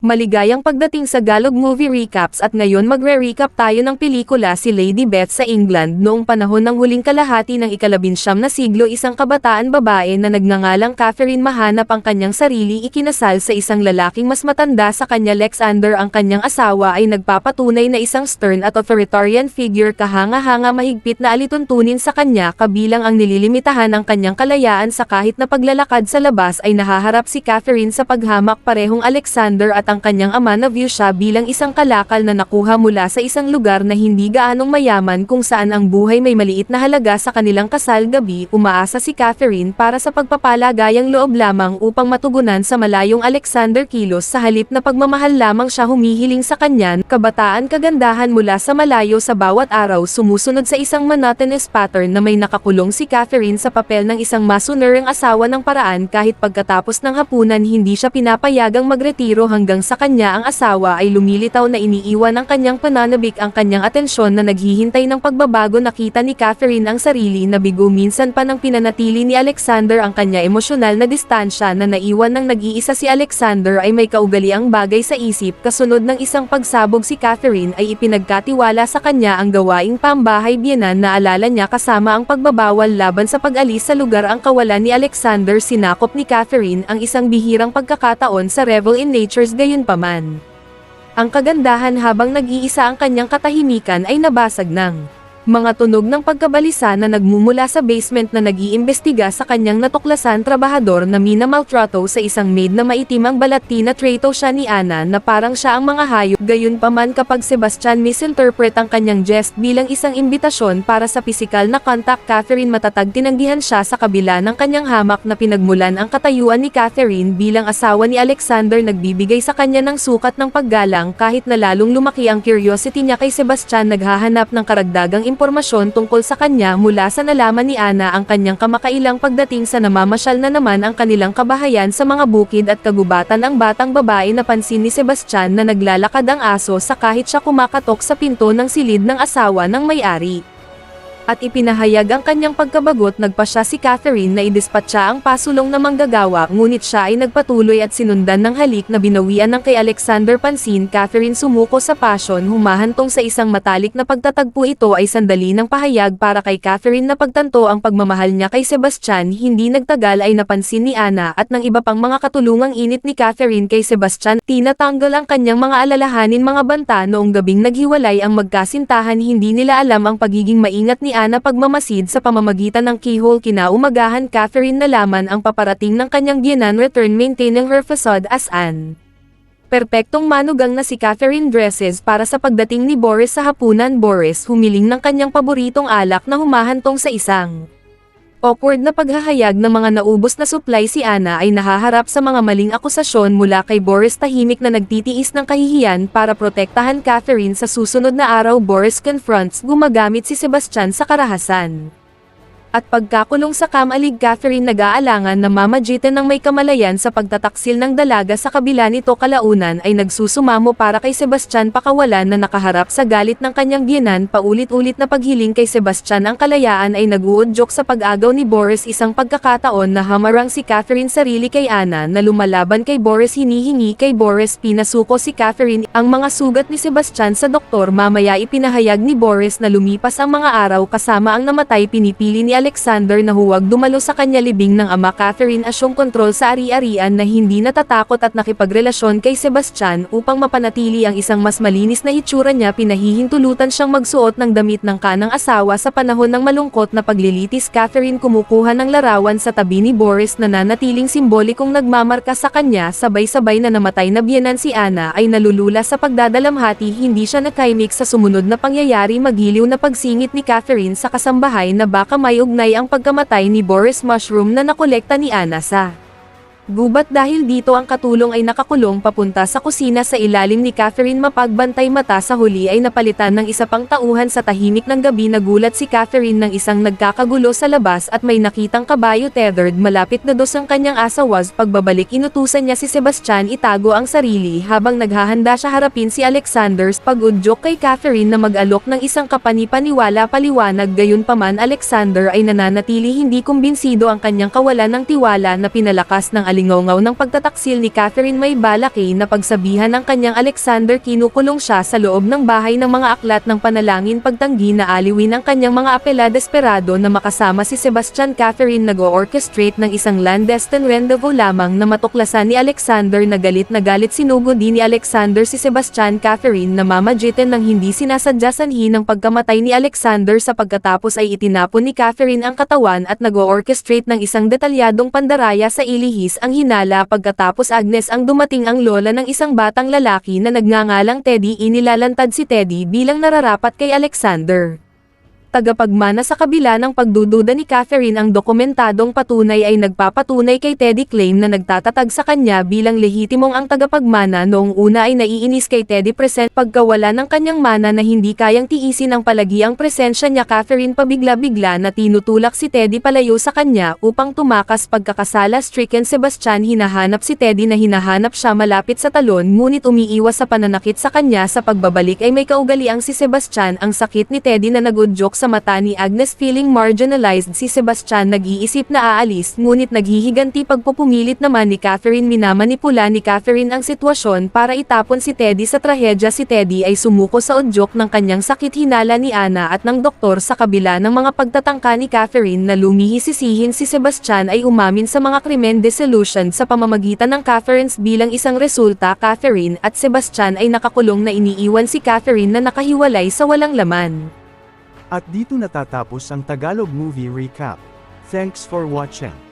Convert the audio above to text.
Maligayang pagdating sa Galog Movie Recaps at ngayon magre-recap tayo ng pelikula si Lady Beth sa England noong panahon ng huling kalahati ng ikalabinsyam na siglo. Isang kabataan babae na nagngangalang Catherine mahanap ang kanyang sarili ikinasal sa isang lalaking mas matanda sa kanya. Alexander ang kanyang asawa ay nagpapatunay na isang stern at authoritarian figure kahanga-hanga mahigpit na alituntunin sa kanya. Kabilang ang nililimitahan ang kanyang kalayaan sa kahit na paglalakad sa labas ay nahaharap si Catherine sa paghamak. Parehong Alexander at ang kanyang ama na view siya bilang isang kalakal na nakuha mula sa isang lugar na hindi gaanong mayaman kung saan ang buhay may maliit na halaga sa kanilang kasal gabi umaasa si Catherine para sa pagpapalagayang loob lamang upang matugunan sa malayong Alexander kilos sa halip na pagmamahal lamang siya humihiling sa kanya kabataan kagandahan mula sa malayo sa bawat araw sumusunod sa isang monotonous pattern na may nakakulong si Catherine sa papel ng isang masunerang asawa ng paraan kahit pagkatapos ng hapunan hindi siya pinapayagang magretiro hanggang sa kanya ang asawa ay lumilitaw na iniiwan ng kanyang pananabik ang kanyang atensyon na naghihintay ng pagbabago. Nakita ni Catherine ang sarili na bigo. Minsan pa nang pinanatili ni Alexander ang kanya emosyonal na distansya na naiwan ng nag-iisa si Alexander ay may kaugaliang bagay sa isip. Kasunod ng isang pagsabog si Catherine ay ipinagkatiwala sa kanya ang gawaing pambahay biyenan na alala niya kasama ang pagbabawal laban sa pag-alis sa lugar ang kawalan ni Alexander. Sinakop ni Catherine ang isang bihirang pagkakataon sa Revel in Nature's gayunpaman. Ang kagandahan habang nag-iisa ang kanyang katahimikan ay nabasag ng mga tunog ng pagkabalisa na nagmumula sa basement na nag-iimbestiga sa kanyang natuklasan trabahador na mina maltrato sa isang maid na maitim ang balati na trato siya ni Ana na parang siya ang mga hayop. Gayunpaman kapag Sebastian misinterpret ang kanyang jest bilang isang imbitasyon para sa pisikal na contact Catherine matatag tinanggihan siya sa kabila ng kanyang hamak na pinagmulan ang katayuan ni Catherine bilang asawa ni Alexander nagbibigay sa kanya ng sukat ng paggalang kahit na lalong lumaki ang curiosity niya kay Sebastian naghahanap ng karagdagang impormasyon tungkol sa kanya mula sa nalaman ni Ana ang kanyang kamakailang pagdating sa namamasyal na naman ang kanilang kabahayan sa mga bukid at kagubatan ang batang babae na pansin ni Sebastian na naglalakad ang aso sa kahit siya kumakatok sa pinto ng silid ng asawa ng may-ari at ipinahayag ang kanyang pagkabagot nagpa siya si Catherine na idispatsa ang pasulong na manggagawa ngunit siya ay nagpatuloy at sinundan ng halik na binawian ng kay Alexander Pansin. Catherine sumuko sa passion humahantong sa isang matalik na pagtatagpo. Ito ay sandali ng pahayag para kay Catherine na pagtanto ang pagmamahal niya kay Sebastian. Hindi nagtagal ay napansin ni Ana at ng iba pang mga katulungang init ni Catherine kay Sebastian tinatanggal ang kanyang mga alalahanin mga banta. Noong gabing naghiwalay ang magkasintahan hindi nila alam ang pagiging maingat ni pagmamasid sa pamamagitan ng keyhole kinaumagahan Catherine nalaman ang paparating ng kanyang biyenan return maintaining her facade as an. Perpektong manugang na si Catherine dresses para sa pagdating ni Boris sa hapunan Boris humiling ng kanyang paboritong alak na humahantong sa isang Awkward na paghahayag ng mga naubos na supply si Ana ay nahaharap sa mga maling akusasyon mula kay Boris tahimik na nagtitiis ng kahihiyan para protektahan Catherine sa susunod na araw Boris confronts gumagamit si Sebastian sa karahasan. At pagkakulong sa kamalig Catherine nag-aalangan na mamagitan ng may kamalayan sa pagtataksil ng dalaga sa kabila nito kalaunan ay nagsusumamo para kay Sebastian pakawalan na nakaharap sa galit ng kanyang biyenan paulit-ulit na paghiling kay Sebastian. Ang kalayaan ay nag-uudyok sa pag-agaw ni Boris isang pagkakataon na hamarang si Catherine sarili kay Ana na lumalaban kay Boris hinihingi kay Boris pinasuko si Catherine. Ang mga sugat ni Sebastian sa doktor mamaya ipinahayag ni Boris na lumipas ang mga araw kasama ang namatay pinipili ni Alexander na huwag dumalo sa kanya libing ng ama Catherine asyong kontrol sa ari-arian na hindi natatakot at nakipagrelasyon kay Sebastian upang mapanatili ang isang mas malinis na itsura niya. Pinahihintulutan siyang magsuot ng damit ng kanang asawa sa panahon ng malungkot na paglilitis. Catherine kumukuha ng larawan sa tabi ni Boris na nanatiling simbolikong nagmamarka sa kanya. Sabay-sabay na namatay na biyenan si Ana ay nalulula sa pagdadalamhati. Hindi siya nakaimik sa sumunod na pangyayari. Magiliw na pagsingit ni Catherine sa kasambahay na baka may ugnay ang pagkamatay ni Boris Mushroom na nakolekta ni Ana sa gubat dahil dito ang katulong ay nakakulong papunta sa kusina sa ilalim ni Catherine mapagbantay mata sa huli ay napalitan ng isa pang tauhan sa tahimik ng gabi nagulat si Catherine ng isang nagkakagulo sa labas at may nakitang kabayo tethered malapit na dos ang kanyang asawas pagbabalik inutusan niya si Sebastian itago ang sarili habang naghahanda siya harapin si Alexander's pag-udyok kay Catherine na mag-alok ng isang kapanipaniwala paliwanag. Gayunpaman Alexander ay nananatili hindi kumbinsido ang kanyang kawalan ng tiwala na pinalakas ng alingaw ng pagtataksil ni Catherine may balak eh na pagsabihan ng kanyang Alexander kinukulong siya sa loob ng bahay ng mga aklat ng panalangin pagtanggi na aliwin ang kanyang mga apela desperado na makasama si Sebastian Catherine nag-orchestrate ng isang clandestine rendezvous lamang na matuklasan ni Alexander na galit na galit sinugo din ni Alexander si Sebastian Catherine na mamagitan ng hindi sinasadya sanhi ng pagkamatay ni Alexander sa pagkatapos ay itinapon ni Catherine ang katawan at nag-orchestrate ng isang detalyadong pandaraya sa ilihis ang hinala pagkatapos Agnes ang dumating ang lola ng isang batang lalaki na nagngangalang Teddy. Inilalantad si Teddy bilang nararapat kay Alexander tagapagmana sa kabila ng pagdududa ni Catherine ang dokumentadong patunay ay nagpapatunay kay Teddy claim na nagtatatag sa kanya bilang lehitimong ang tagapagmana noong una ay naiinis kay Teddy present pagkawala ng kanyang mana na hindi kayang tiisin ang palagiang presensya niya. Catherine pabigla-bigla na tinutulak si Teddy palayo sa kanya upang tumakas pagkakasala. Stricken Sebastian hinahanap si Teddy na hinahanap siya malapit sa talon ngunit umiiwas sa pananakit sa kanya sa pagbabalik ay may kaugaliang si Sebastian ang sakit ni Teddy na nagudyok sa mata ni Agnes feeling marginalized si Sebastian. Nag-iisip na aalis ngunit naghihiganti pagpupumilit naman ni Catherine. Minamanipula ni Catherine ang sitwasyon para itapon si Teddy sa trahedya. Si Teddy ay sumuko sa udyok ng kanyang sakit hinala ni Ana at ng doktor sa kabila ng mga pagtatangka ni Catherine na lumihisisihin si Sebastian ay umamin sa mga krimen dissolution. Sa pamamagitan ng Catherine's bilang isang resulta Catherine at Sebastian ay nakakulong na iniiwan si Catherine na nakahiwalay sa walang laman. At dito natatapos ang Tagalog Movie Recap. Thanks for watching.